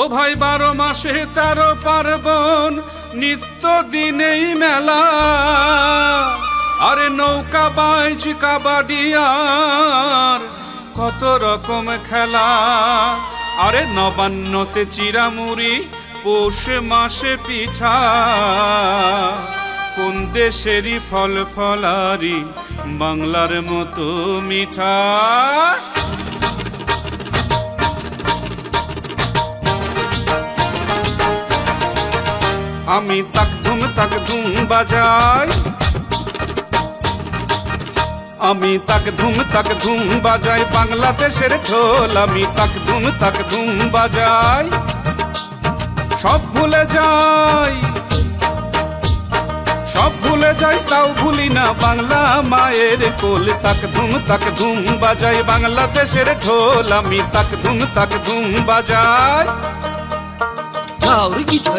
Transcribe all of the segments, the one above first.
ও ভাই বারো মাসে তেরো পার্বণ, নিত্য দিনেই মেলা। আরে নৌকা বাইচ কাবাডি আর কত রকম খেলা। আরে নবান্নতে চিরামুড়ি পৌষ মাসে পিঠা। কোন দেশেরই ফল ফলারি, বাংলার মতো মিঠা। আমি তাক ধুম তাক ধুম বাজাই আমি তাক ধুম তাক ধুম বাজাই বাংলাদেশের ঢোল আমি তাক ধুম তাক ধুম বাজাই সব ভুলে যাই সব ভুলে যাই তাও ভুলি না বাংলা মায়ের কোল তাক ধুম তাক ধুম বাজাই বাংলাদেশের ঢোল আমি তাক ধুম তাক ধুম বাজাই 자우르기 저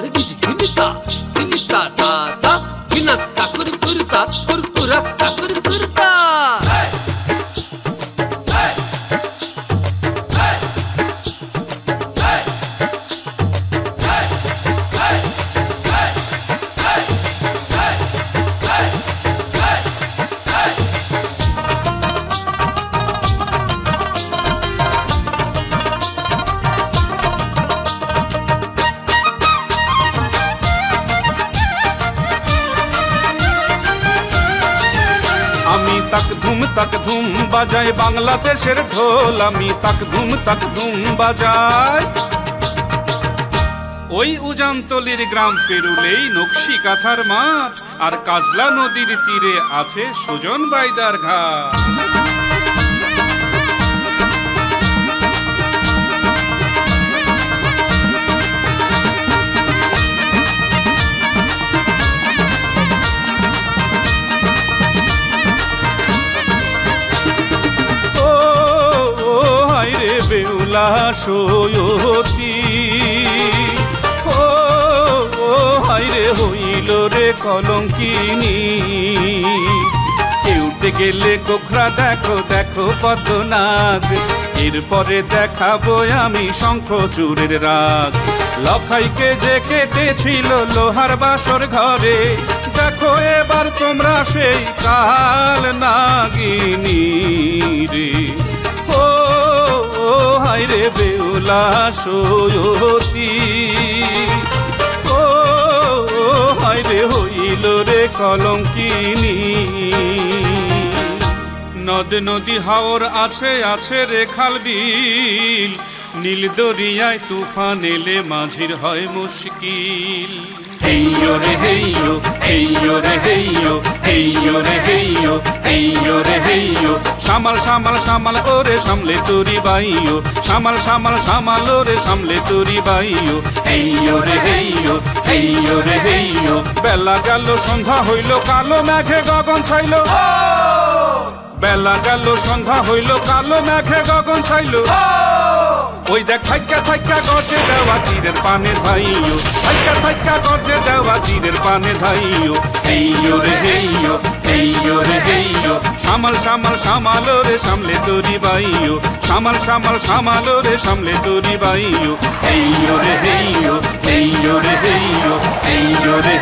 তাক ধুম তাক ধুম বাজায় বাংলাদেশের ঢোল। আমি তাক ধুম তাক ধুম বাজায়। ওই উজানতলির গ্রাম পেরুলেই নকশি কাঁথার মাঠ, আর কাজলা নদীর তীরে আছে সুজন বাইদার ঘাট। বেউলা সয়তি ও, হায়রে হইল রে কলঙ্কিনী। কেউতে গেলে গোখরা দেখো দেখো পদ্মনাগ এরপরে দেখাবো আমি শঙ্খ চুরের রাগ। লখাইকে যে কেটেছিল লোহার বাসর ঘরে, দেখো এবার তোমরা সেই কাল বেউলা সয়তি ও হাইরে হইল রে কলঙ্কিনী। নদ নদী হাওর আছে আছে রে খাল বিল। নীল দরিয়ায় তুফান এলে মাঝির হয় মুশকিল। হেইয়ো রে হেইয়ো হেইয়ো রে হেইয়ো হেইয়ো রে হেইয়ো হেইয়ো রে হেইয়ো। সামাল সামাল সামাল ওরে সামলে তোরি বাইয়ো। সামাল সামাল সামাল ওরে সামলে তোরি বাইয়ো। হেইয়ো রে হেইয়ো হেইয়ো রে হেইয়ো। বেলা গেল সন্ধ্যা হইল কালো মেঘে গগন ছাইল। বেলা গেল সন্ধ্যা হইল কালো মেঘে গগন ছাইল। ওই দেখ থাইকা থাইকা গজে দেওয়া তীরের পানে ধাইও থাইকা থাইকা গজে দেওয়া তীরের পানে ধাইও হেইয়ো রে, হেইয়ো হেইয়ো রে, হেইয়ো। সামাল সামাল সামাল রে, সামলে তোরি বাইও সামাল সামাল সামাল রে, সামলে তোরি বাইও হেইয়ো রে, হেইয়ো হেইয়ো রে, হেইয়ো হেইয়ো রে